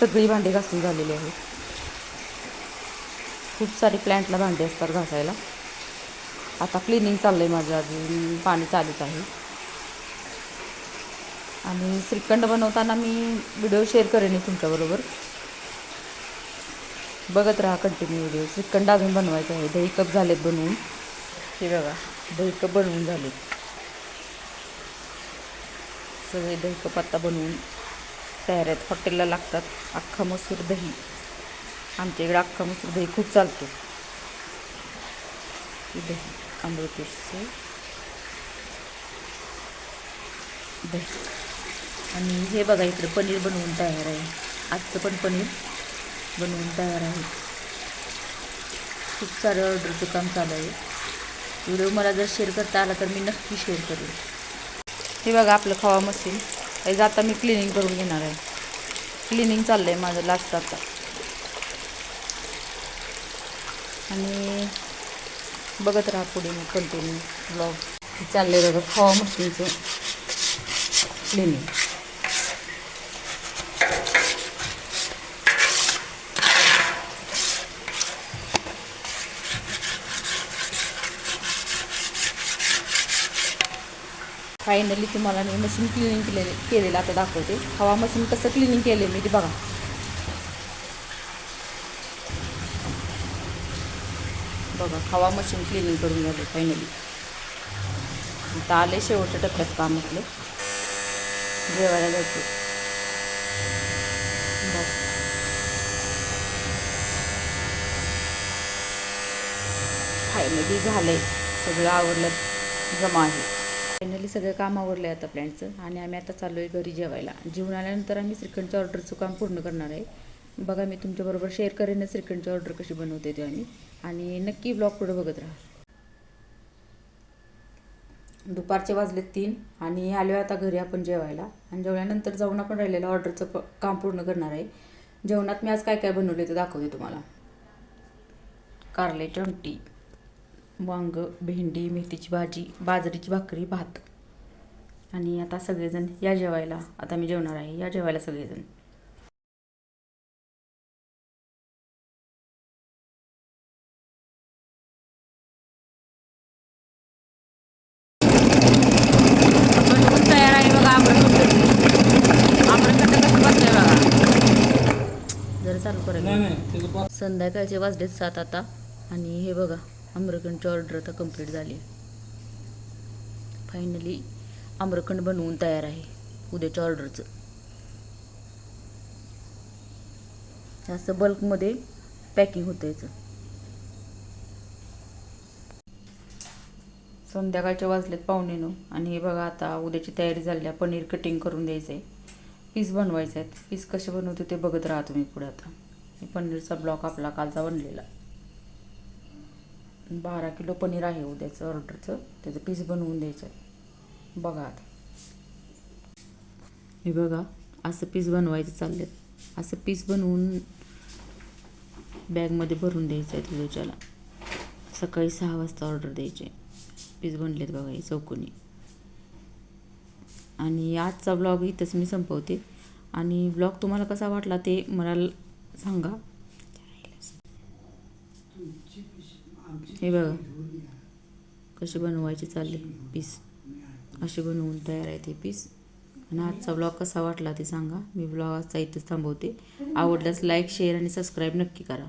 सगळी भांडी घासून झालेली आहेत. खूप सारी प्लॅन्टला भांडी असतात घासायला. आता क्लिनिंग चाललं आहे माझं अजून पाणी चालूच आहे. आणि श्रीखंड बनवताना मी व्हिडिओ शेअर करेन तुमच्याबरोबर बघत राहा कंटिन्यू व्हिडिओ श्रीखंड अजून बनवायचं आहे. दही कप झालेत बनवून. हे बघा दही कप बनवून झालेत. सगळे दही कप आत्ता बनवून तयार आहेत. हॉटेलला लागतात अख्खा मसूर दही. आमच्या इकडे अख्खा मसूर दही खूप चालतो. दही अमृतसर दही. आणि हे बघा इकडे पनीर बनवून तयार आहे. आजचं पण पनीर बनवून तयार आहे. खूप सारं ऑर्डरचं काम चालू आहे. व्हिडिओ मला जर शेअर करता आला तर मी नक्की शेअर करेन हे बघा आपलं खवा मशीन हे आता मी क्लिनिंग करून घेणार आहे. क्लिनिंग चाललं आहे माझं लास्ट आता. आणि बघत राहा पुढे मी कंटिन्यू ब्लॉग चाललं आहे बघा खवा मशीनचं क्लिनिंग फायनली तुम्हाला मी मशीन क्लिनिंग केलेले केलेलं आता दाखवते. हवा मशीन कसं क्लिनिंग केले मी ते बघा. बघा हवा मशीन क्लिनिंग करून झाले फायनली आता आले शेवटच्या टप्प्यात काम आपलं. जेवायला जायचं. बघ फायनली झालंय. सगळं आवरलं. जमा आहे. फायनली सगळं काम आवरलं आहे आता प्लॅनचं आणि आम्ही आता चाललो आहे घरी जेवायला. जेवून आल्यानंतर आम्ही श्रीखंडच्या ऑर्डरचं काम पूर्ण करणार आहे. बघा मी तुमच्याबरोबर शेअर करेन ना श्रीखंडची ऑर्डर कशी बनवते ते आम्ही. आणि नक्की ब्लॉग पुढे बघत राहा. दुपारचे वाजले तीन आणि आलो आता घरी आपण जेवायला. आणि जेवल्यानंतर जाऊन आपण राहिलेलं ऑर्डरचं प काम पूर्ण करणार आहे. जेवणात मी आज काय काय बनवले ते दाखवते तुम्हाला. कारले टमटी वांग भेंडी मेथीची भाजी बाजरीची भाकरी भात. आणि आता सगळेजण या जेवायला आता मी जेवणार आहे. या जेवायला सगळेजण. संध्याकाळचे वाजलेत सात आता. आणि हे बघा. आम्रखंडची ऑर्डर आता कंप्लीट झाली. फायनली आम्रखंड बनवून तयार आहे उद्याच्या ऑर्डरचं असं बल्कमध्ये पॅकिंग होतं याचं. संध्याकाळच्या वाजलेत पाहुणेनं आणि हे बघा आता उद्याची तयारी झाली आहे पनीर कटिंग करून द्यायचं आहे पीस बनवायचे आहेत पीस कसे बनवते ते बघत राहा तुम्ही पुढे आता. हे पनीरचा ब्लॉक आपला कालचा बनलेला. बारा किलो पनीर आहे उद्याचं ऑर्डरचं. त्याचं पीस बनवून द्यायचं. आहे बघा आता. हे बघा असं पीस बनवायचं चालले असं पीस बनवून बॅगमध्ये भरून द्यायचं आहे उद्याच्याला सकाळी सहा वाजता ऑर्डर द्यायचे. पीस बनलेत बघा हे चौकोनी. आणि आजचा ब्लॉग इथंच मी संपवते. आणि ब्लॉग तुम्हाला कसा वाटला ते मला सांगा. हे बघा. कसे बनवायचे चालले पीस असे बनवून तयार आहे ते पीस आणि आजचा ब्लॉग कसा वाटला ते सांगा. मी ब्लॉग आजचा इथंच थांबवते. आवडल्यास लाईक शेअर आणि सबस्क्राईब नक्की करा.